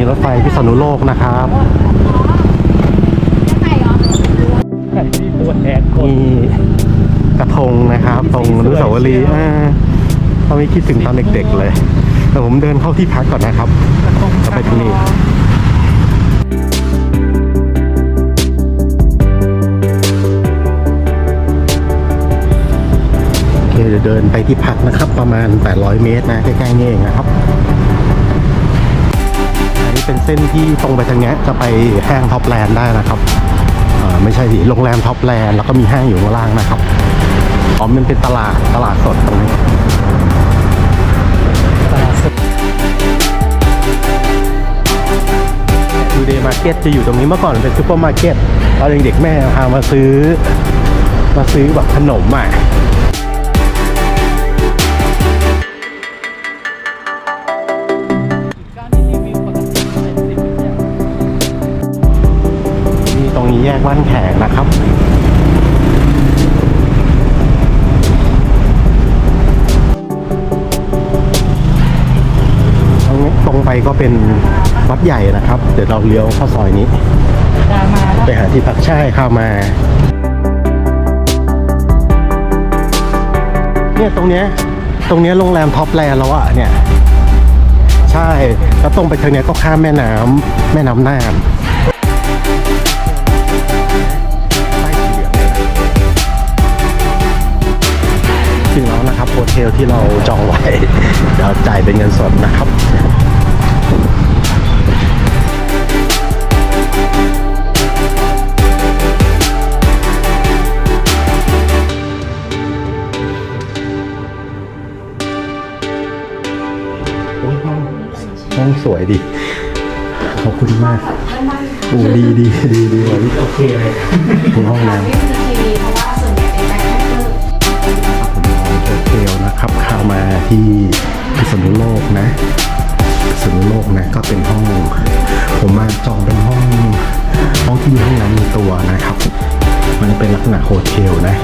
นีรถไฟพิษณุโลกนะครับไข่ที่ตัวแทนคนมีกระทงนะครับ ตรงอนุสาวรีย์อ่าเราไม่คิดถึงตอนเด็กๆเลยแต่ผมเดินเข้าที่พักก่อนนะครับจะไปที่นี่โอเคเดี๋ยวเดินไปที่พักนะครับ ประมาณ 800 เมตรนะใกล้ๆนี่เองนะครับอั นี้เป็นเส้นที่ตรงไปทางนี้จะไปห้างท็อปแลนด์ได้นะครับอ่าไม่ใช่สิโรงแรมท็อปแลนด์แล้วก็มีห้างอยู่ข้างล่างนะครับอ๋อมันเป็นตลาดตลาดสดตรงนี้ตลาดสดดูเดย์มาร์เก็ตจะอยู่ตรงนี้เมื่อก่อนเป็นซูเปอร์มาร์เก็ตตอนเด็กๆแม่พามาซื้อ มาซื้อแบบขนมอะ แยกบ้านแขกนะครับตรงนี้ตรงไปก็เป็นวัดใหญ่นะครับ เดี๋ยวเราเลี้ยวเข้าซอยนี้ตามมาแล้วไปหาที่พักใช่เข้ามาเนี่ยตรงเนี้ยตรงเนี้ยโรงแรมท็อปแลนด์แล้วอะเนี่ย ใช่ แล้วตรงไปทางเนี้ยก็ข้ามแม่น้ำแม่น้ำน่าน ลที่เราจองไว้ เดี๋ยวจ่ายเป็นเงินสดนะครับห้องสวยดี ขอบคุณมากโอ้ดีดีดีดีกว่าที่โอเคเลยห้องน้ำ ที่พิษณุโลกนะพิษณุโลกนะก็เป็นห้อง ผมมาจองเป็นห้องห้องที่มีห้องน้ำในตัวนะครับ มันจะเป็นลักษณะโฮเทลนะ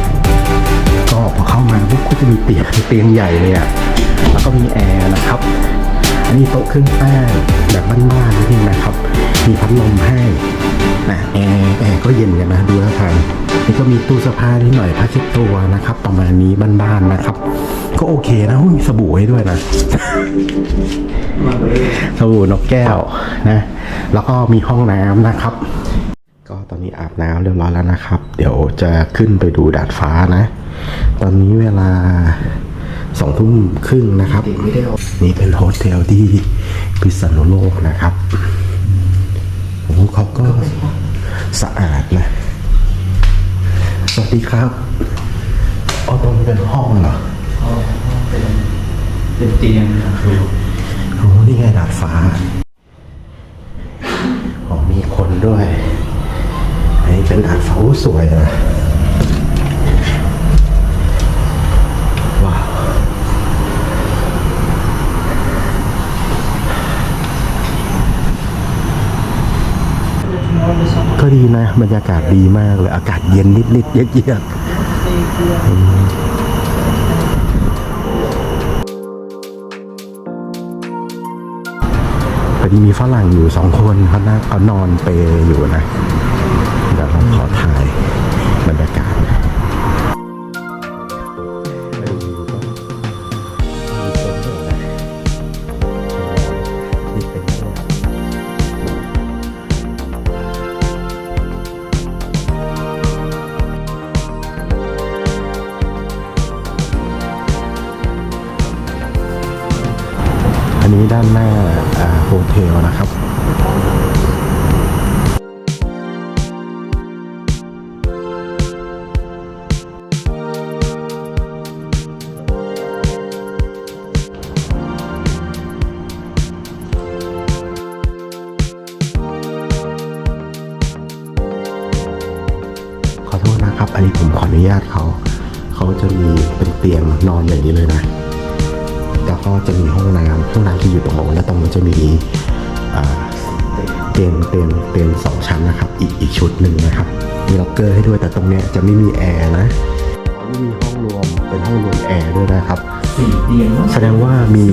ก็พอเข้ามาปุ๊บก็จะมีเตียงเตียงใหญ่เลยอะแล้วก็มีแอร์นะครับ อันนี้โต๊ะเครื่องแป้งแบบบ้านๆนี่นะครับ มีพัดลมให้นะแอร์แอร์ก็เย็นกันนะดูแล้วทางนี่ก็มีตู้เสื้อผ้านิดหน่อยผ้าเช็ดตัวนะครับ ประมาณนี้บ้านๆนะครับ ก็โอเคนะอุ๊ยมีสบู่ให้ด้วยนะ สบู่นกแก้วนะ แล้วก็มีห้องน้ำนะครับ ก็ตอนนี้อาบน้ำเรียบร้อยแล้วนะครับ เดี๋ยวจะขึ้นไปดูดาดฟ้านะ ตอนนี้เวลาสองทุ่มครึ่งนะครับ นี่เป็นโฮเทลที่พิษณุโลกนะครับโอ้เขาก็สะอาดนะ สวัสดีครับอ๋อตรงนี้เป็นห้องเหรอ เป็นเตียงครับโอ้นี่ไงดาดฟ้าอ๋อมีคนด้วยอันนี้เป็นดาดฟ้าสวยนะว้าวก็ดีนะ บรรยากาศดีมากเลย อากาศเย็นนิดๆเยือกๆ พอดีมีฝรั่งอยู่สองคนเขานั่งเขานอนเปอยู่นะเดี๋ยวเราขอถ่ายบรรยากาศนี่เป็นห้องน้ำอันนี้ด้านหน้า โฮเทลนะครับขอโทษนะครับ อันนี้ผมขออนุญาตเขา เขาจะมีเป็นเตียงนอนอย่างนี้เลยนะ ก็จะมีห้องน้ำห้องน้ำที่อยู่ตรงโน้นแล้วตรงนู้นจะมีอ่าเตียงเตียงเตียงสองชั้นนะครับ อีกอีกชุดหนึ่งนะครับมีล็อกเกอร์ให้ด้วยแต่ตรงเนี้ยจะไม่มีแอร์นะไม่มีห้องรวมเป็นห้องรวมแอร์ด้วยนะครับสี่เตียงแสดงว่ามี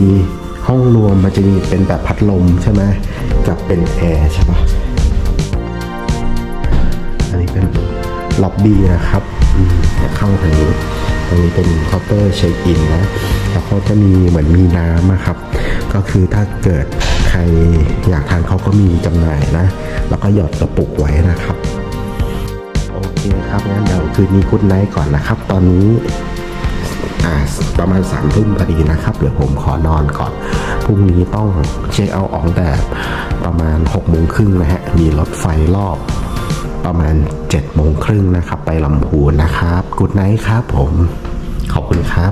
ห้องรวมมันจะมีเป็นแบบพัดลมใช่ไหมกับเป็นแอร์ใช่ปะอันนี้เป็นล็อบบี้นะครับอืมเดี๋ยวเข้าทางนี้ตรงนี้เป็นเคาน์เตอร์เช็คอินนะ แล้วเขาจะมีเหมือนมีน้ำครับ ก็คือถ้าเกิดใครอยากทานเขาก็มีจำหน่ายนะ แล้วก็หยอดกระปุกไว้นะครับ โอเคครับงั้นเดี๋ยวคืนนี้กุดไนท์ก่อนนะครับ ตอนนี้ประมาณสามทุ่มพอดีนะครับ เดี๋ยวผมขอนอนก่อน พรุ่งนี้ต้องเช็คเอาออกแต่ประมาณ6กโมงครึ่งนะฮะ มีรถไฟรอบประมาณ7จ็ดโมงครึ่งนะครับ ไปลำพูนนะครับ กุดไนท์ครับผม ขอบคุณครับ